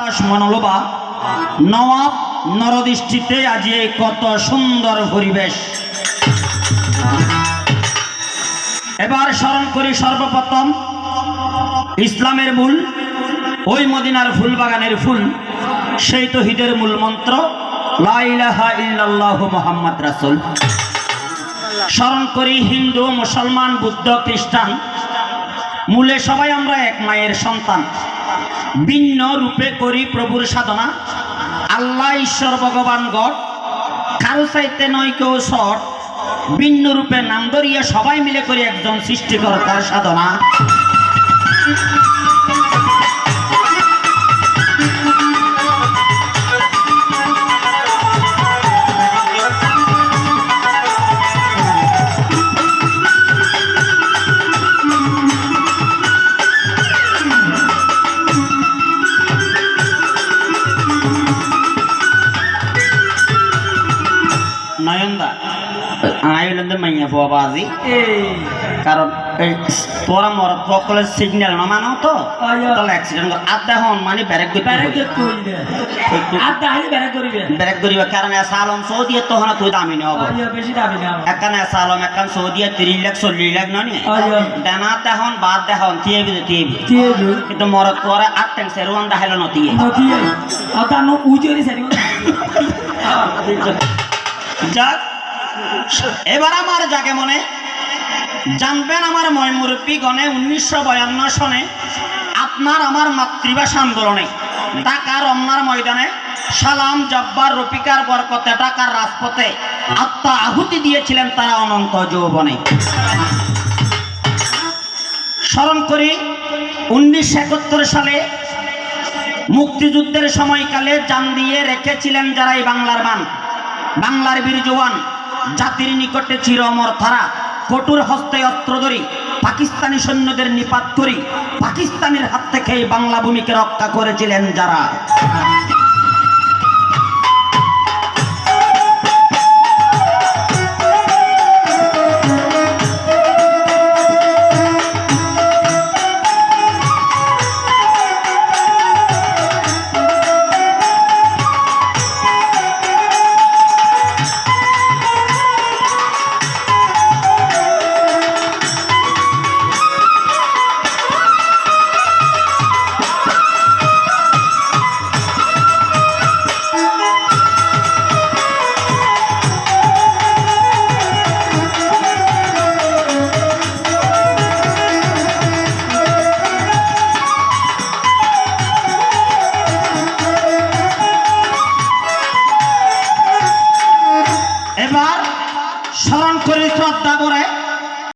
আকাশ মনোলোবা নওয়াব নরদৃষ্টিতে আজ এই কত সুন্দর পরিবেশ। এবার স্মরণ করি সর্বপ্রথম ইসলামের মূল, ওই মদিনার ফুল বাগানের ফুল, সেই তহিদের মূল মন্ত্র মুহাম্মদ রাসূল। স্মরণ করি হিন্দু, মুসলমান, বুদ্ধ, খ্রিস্টান, মূলে সবাই আমরা এক মায়ের সন্তান। ভিন্ন রূপে করি প্রভুর সাধনা। আল্লাহ ঈশ্বর ভগবান গড। কারও চাইতে নয়, কেউ শট ভিন্ন রূপে নাম ধরিয়া সবাই মিলে করি একজন সৃষ্টিকর্তার সাধনা। নয়নদা আইলেন্দ্র মাইয়া বাবাজি কারণ এই তোরা মর সকলের সিগন্যাল ন মানো তো। তাহলে অ্যাক্সিডেন্ট আধা হন মানে ব্যারেক ব্যারেক করিবা কারণ এসা আলম সৌদি তো তুই দামি নে হব এসা আলম একান সৌদি তিরিশ লাখ চল্লিশ লাখ ননি ডানা দেহন বাদ দেহন তিয়ে বিদে তিয়ে কিন্তু মর তোরা সেরুয়ান দেখাইল নতিয়ে যাক, এবার আমার যাকে মনে, জানবেন আমার ময়মুরব্বী গণে উনিশশো বয়ান্ন সনে আপনার আমার মাতৃভাষা আন্দোলনে ঢাকা রমনার ময়দানে সালাম জব্বার রফিকার বরকতে ঢাকার রাজপথে আত্মা আহুতি দিয়েছিলেন তারা অনন্ত যৌবনে। স্মরণ করি, উনিশশো একাত্তর সালে মুক্তিযুদ্ধের সময়কালে জান দিয়ে রেখেছিলেন যারা এই বাংলার বান বাংলার বীর জওয়ান, জাতির নিকটে চির অমর তারা কটুর হস্তে অস্ত্র ধরি, পাকিস্তানি সৈন্যদের নিপাত করি, পাকিস্তানের হাত থেকে বাংলা ভূমিকে রক্ষা করেছিলেন যারা।